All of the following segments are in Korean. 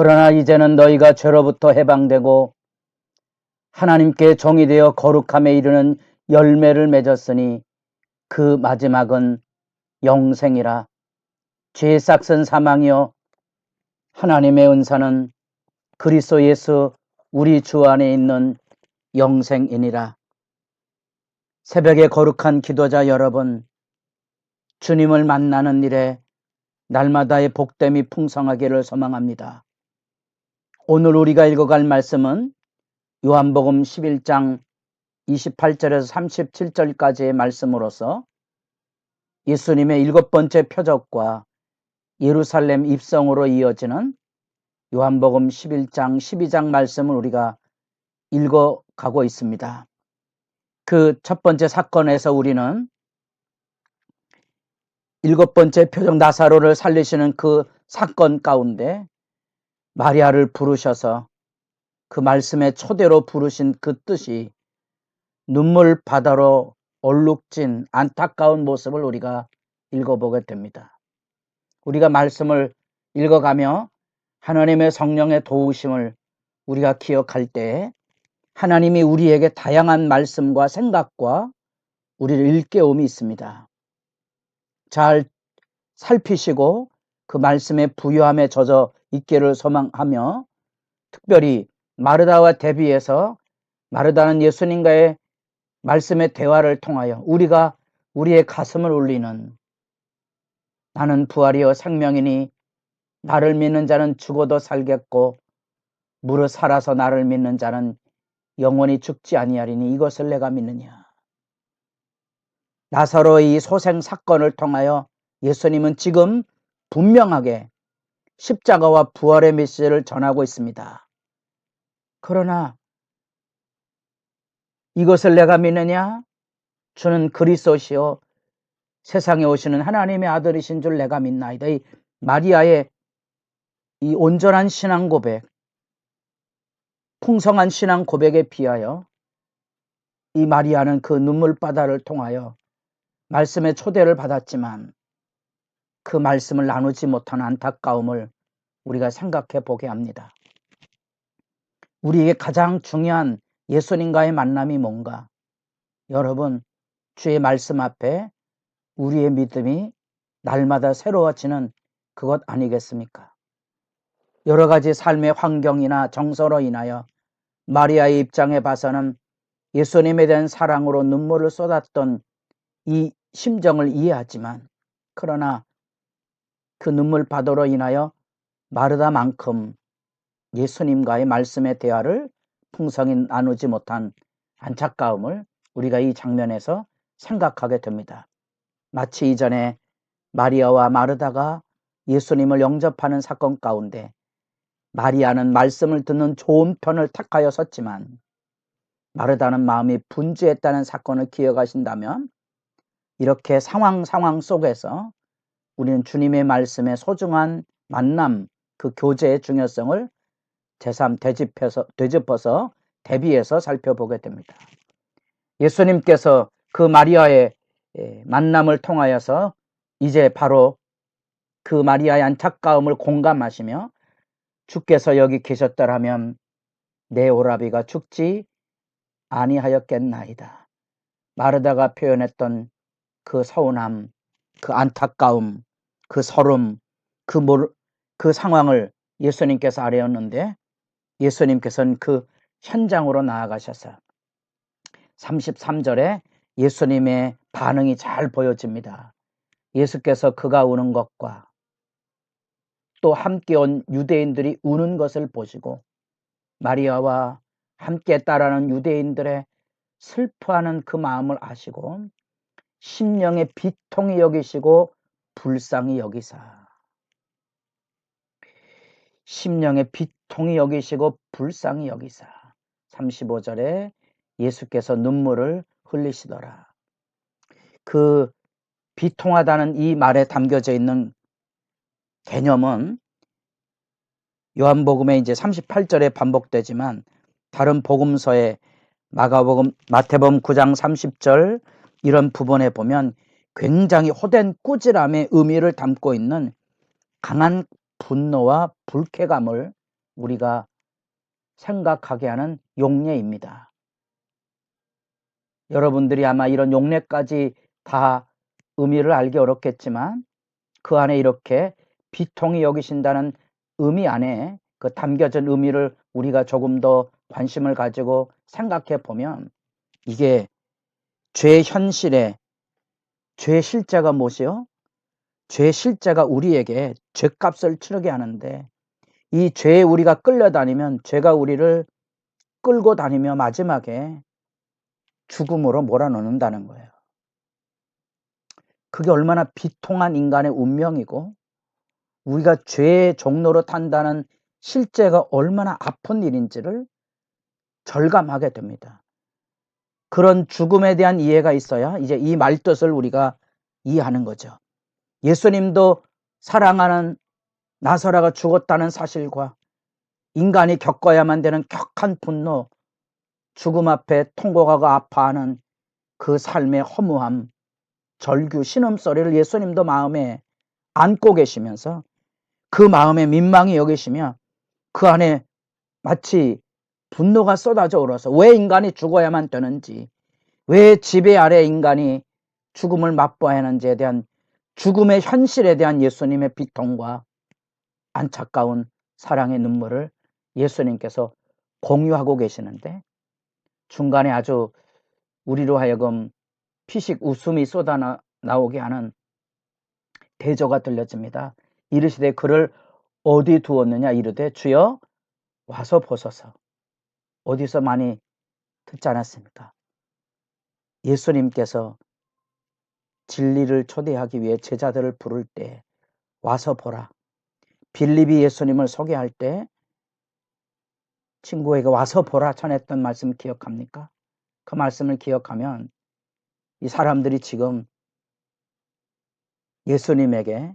그러나 이제는 너희가 죄로부터 해방되고 하나님께 종이 되어 거룩함에 이르는 열매를 맺었으니 그 마지막은 영생이라. 죄의 싹은 사망이요 하나님의 은사는 그리스도 예수 우리 주 안에 있는 영생이니라. 새벽에 거룩한 기도자 여러분, 주님을 만나는 일에 날마다의 복됨이 풍성하기를 소망합니다. 오늘 우리가 읽어갈 말씀은 요한복음 11장 28절에서 37절까지의 말씀으로서 예수님의 일곱 번째 표적과 예루살렘 입성으로 이어지는 요한복음 11장 12장 말씀을 우리가 읽어 가고 있습니다. 그 첫 번째 사건에서 우리는 일곱 번째 표적 나사로를 살리시는 그 사건 가운데 마리아를 부르셔서 그 말씀의 초대로 부르신 그 뜻이 눈물 바다로 얼룩진 안타까운 모습을 우리가 읽어보게 됩니다. 우리가 말씀을 읽어가며 하나님의 성령의 도우심을 우리가 기억할 때 하나님이 우리에게 다양한 말씀과 생각과 우리를 일깨움이 있습니다. 잘 살피시고 그 말씀의 부유함에 젖어 있기를 소망하며 특별히 마르다와 대비해서 마르다는 예수님과의 말씀의 대화를 통하여 우리가 우리의 가슴을 울리는 나는 부활이요 생명이니 나를 믿는 자는 죽어도 살겠고 무릇 살아서 나를 믿는 자는 영원히 죽지 아니하리니 이것을 내가 믿느냐. 나사로의 이 소생 사건을 통하여 예수님은 지금 분명하게 십자가와 부활의 메시지를 전하고 있습니다. 그러나 이것을 내가 믿느냐? 주는 그리스도시요 세상에 오시는 하나님의 아들이신 줄 내가 믿나이다. 이 마리아의 이 온전한 신앙 고백, 풍성한 신앙 고백에 비하여 이 마리아는 그 눈물바다를 통하여 말씀의 초대를 받았지만 그 말씀을 나누지 못한 안타까움을 우리가 생각해 보게 합니다. 우리에게 가장 중요한 예수님과의 만남이 뭔가? 여러분, 주의 말씀 앞에 우리의 믿음이 날마다 새로워지는 그것 아니겠습니까? 여러 가지 삶의 환경이나 정서로 인하여 마리아의 입장에 봐서는 예수님에 대한 사랑으로 눈물을 쏟았던 이 심정을 이해하지만 그러나 그 눈물 바다로 인하여 마르다만큼 예수님과의 말씀의 대화를 풍성히 나누지 못한 안타까움을 우리가 이 장면에서 생각하게 됩니다. 마치 이전에 마리아와 마르다가 예수님을 영접하는 사건 가운데 마리아는 말씀을 듣는 좋은 편을 택하여 섰지만 마르다는 마음이 분주했다는 사건을 기억하신다면 이렇게 상황 상황 속에서 우리는 주님의 말씀의 소중한 만남 그 교제의 중요성을 제삼 되짚어서, 되짚어서 대비해서 살펴보게 됩니다. 예수님께서 그 마리아의 만남을 통하여서 이제 바로 그 마리아의 안타까움을 공감하시며 주께서 여기 계셨더라면 내 오라비가 죽지 아니하였겠나이다. 마르다가 표현했던 그 서운함, 그 안타까움, 그 서름, 그, 그 상황을 예수님께서 아뢰었는데 예수님께서는 그 현장으로 나아가셔서 33절에 예수님의 반응이 잘 보여집니다. 예수께서 그가 우는 것과 또 함께 온 유대인들이 우는 것을 보시고 마리아와 함께 따라는 유대인들의 슬퍼하는 그 마음을 아시고 심령의 비통이 여기시고 불쌍히 여기사 심령의 비통이 여기시고 불쌍히 여기사 35절에 예수께서 눈물을 흘리시더라. 그 비통하다는 이 말에 담겨져 있는 개념은 요한복음에 이제 38절에 반복되지만 다른 복음서에 마가복음 마태복음 9장 30절 이런 부분에 보면 굉장히 호된 꾸지람의 의미를 담고 있는 강한 분노와 불쾌감을 우리가 생각하게 하는 용례입니다. 여러분들이 아마 이런 용례까지 다 의미를 알기 어렵겠지만 그 안에 이렇게 비통히 여기신다는 의미 안에 그 담겨진 의미를 우리가 조금 더 관심을 가지고 생각해 보면 이게 죄 현실에 죄 실제가 무엇이요? 죄 실제가 우리에게 죄값을 치르게 하는데 이 죄에 우리가 끌려다니면 죄가 우리를 끌고 다니며 마지막에 죽음으로 몰아넣는다는 거예요. 그게 얼마나 비통한 인간의 운명이고 우리가 죄의 종로로 탄다는 실제가 얼마나 아픈 일인지를 절감하게 됩니다. 그런 죽음에 대한 이해가 있어야 이제 이 말뜻을 우리가 이해하는 거죠. 예수님도 사랑하는 나사라가 죽었다는 사실과 인간이 겪어야만 되는 격한 분노, 죽음 앞에 통곡하고 아파하는 그 삶의 허무함, 절규, 신음소리를 예수님도 마음에 안고 계시면서 그 마음에 민망히 여기시며 그 안에 마치 분노가 쏟아져 오르서 왜 인간이 죽어야만 되는지, 왜 지배 아래 인간이 죽음을 맛보아야 하는지에 대한 죽음의 현실에 대한 예수님의 비통과 안타까운 사랑의 눈물을 예수님께서 공유하고 계시는데 중간에 아주 우리로 하여금 피식 웃음이 쏟아 나오게 하는 대조가 들려집니다. 이르시되 그를 어디 두었느냐 이르되 주여 와서 보소서. 어디서 많이 듣지 않았습니까? 예수님께서 진리를 초대하기 위해 제자들을 부를 때 와서 보라. 빌립이 예수님을 소개할 때 친구에게 와서 보라 전했던 말씀 기억합니까? 그 말씀을 기억하면 이 사람들이 지금 예수님에게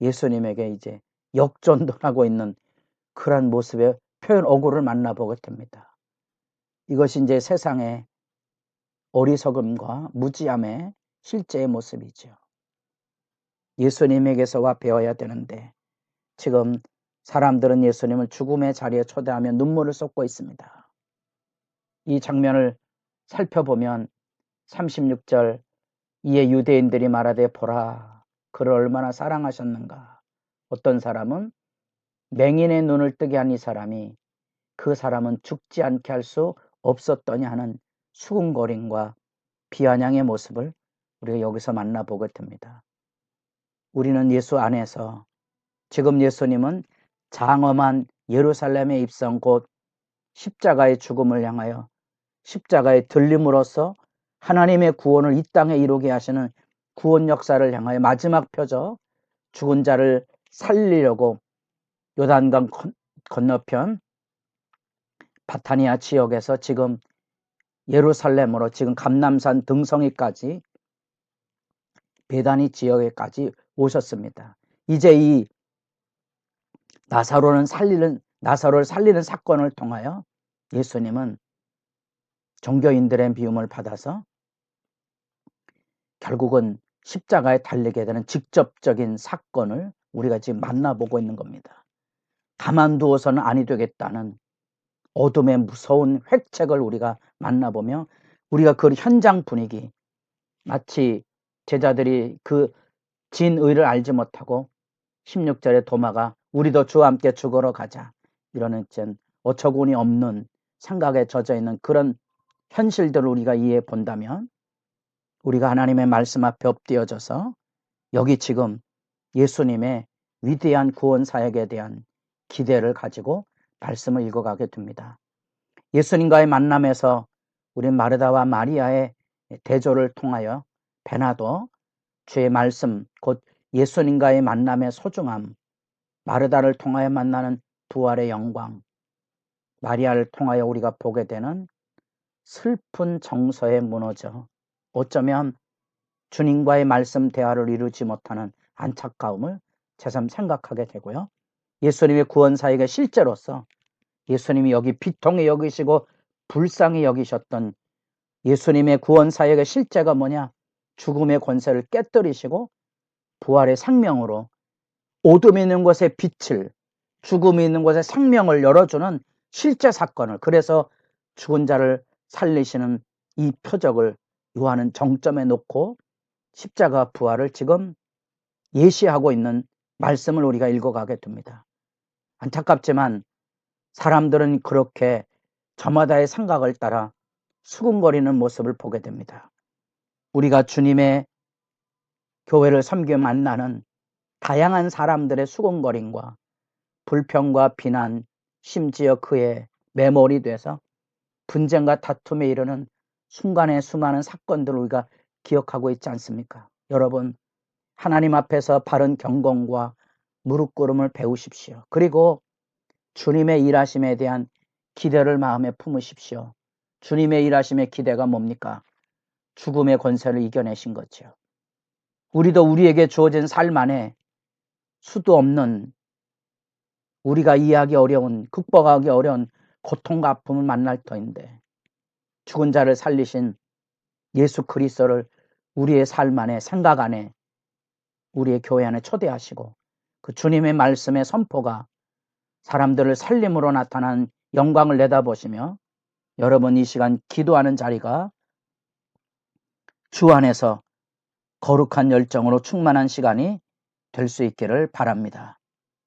예수님에게 이제 역전도 하고 있는 그러한 모습의 표현 어구를 만나보게 됩니다. 이것이 이제 세상의 어리석음과 무지함의 실제의 모습이죠. 예수님에게서와 배워야 되는데 지금 사람들은 예수님을 죽음의 자리에 초대하며 눈물을 쏟고 있습니다. 이 장면을 살펴보면 36절 이에 유대인들이 말하되 보라 그를 얼마나 사랑하셨는가 어떤 사람은 맹인의 눈을 뜨게 한 이 사람이 그 사람은 죽지 않게 할 수 없었더냐 하는 수군거림과 비아냥의 모습을 우리가 여기서 만나보게 됩니다. 우리는 예수 안에서 지금 예수님은 장엄한 예루살렘의 입성 곧 십자가의 죽음을 향하여 십자가의 들림으로써 하나님의 구원을 이 땅에 이루게 하시는 구원 역사를 향하여 마지막 표적 죽은 자를 살리려고 요단강 건너편 바타니아 지역에서 지금 예루살렘으로 지금 감남산 등성이까지 베다니 지역에까지 오셨습니다. 이제 이 나사로는 살리는 나사로를 살리는 사건을 통하여 예수님은 종교인들의 비움을 받아서 결국은 십자가에 달리게 되는 직접적인 사건을 우리가 지금 만나보고 있는 겁니다. 가만두어서는 아니 되겠다는 어둠의 무서운 획책을 우리가 만나보며 우리가 그 현장 분위기 마치 제자들이 그 진의를 알지 못하고 16절에 도마가 우리도 주와 함께 죽으러 가자 이러는 짠 어처구니 없는 생각에 젖어 있는 그런 현실들을 우리가 이해해 본다면 우리가 하나님의 말씀 앞에 엎드려져서 여기 지금 예수님의 위대한 구원 사역에 대한 기대를 가지고 말씀을 읽어가게 됩니다. 예수님과의 만남에서 우리 마르다와 마리아의 대조를 통하여 베나도 주의 말씀 곧 예수님과의 만남의 소중함 마르다를 통하여 만나는 부활의 영광 마리아를 통하여 우리가 보게 되는 슬픈 정서에 무너져 어쩌면 주님과의 말씀 대화를 이루지 못하는 안타까움을 새삼 생각하게 되고요. 예수님의 구원 사역의 실제로서 예수님이 여기 비통히 여기시고 불쌍히 여기셨던 예수님의 구원 사역의 실제가 뭐냐? 죽음의 권세를 깨뜨리시고 부활의 생명으로 어둠 있는 곳에 빛을 죽음이 있는 곳에 생명을 열어주는 실제 사건을 그래서 죽은 자를 살리시는 이 표적을 요한은 정점에 놓고 십자가 부활을 지금 예시하고 있는 말씀을 우리가 읽어가게 됩니다. 안타깝지만 사람들은 그렇게 저마다의 생각을 따라 수군거리는 모습을 보게 됩니다. 우리가 주님의 교회를 섬겨 만나는 다양한 사람들의 수군거림과 불평과 비난, 심지어 그의 매몰이 돼서 분쟁과 다툼에 이르는 순간의 수많은 사건들을 우리가 기억하고 있지 않습니까? 여러분, 하나님 앞에서 바른 경건과 무릎 꿇음을 배우십시오. 그리고 주님의 일하심에 대한 기대를 마음에 품으십시오. 주님의 일하심의 기대가 뭡니까? 죽음의 권세를 이겨내신 거죠. 우리도 우리에게 주어진 삶 안에 수도 없는 우리가 이해하기 어려운 극복하기 어려운 고통과 아픔을 만날 터인데 죽은 자를 살리신 예수 그리스도를 우리의 삶 안에 생각 안에 우리의 교회 안에 초대하시고 그 주님의 말씀의 선포가 사람들을 살림으로 나타난 영광을 내다보시며 여러분 이 시간 기도하는 자리가 주 안에서 거룩한 열정으로 충만한 시간이 될 수 있기를 바랍니다.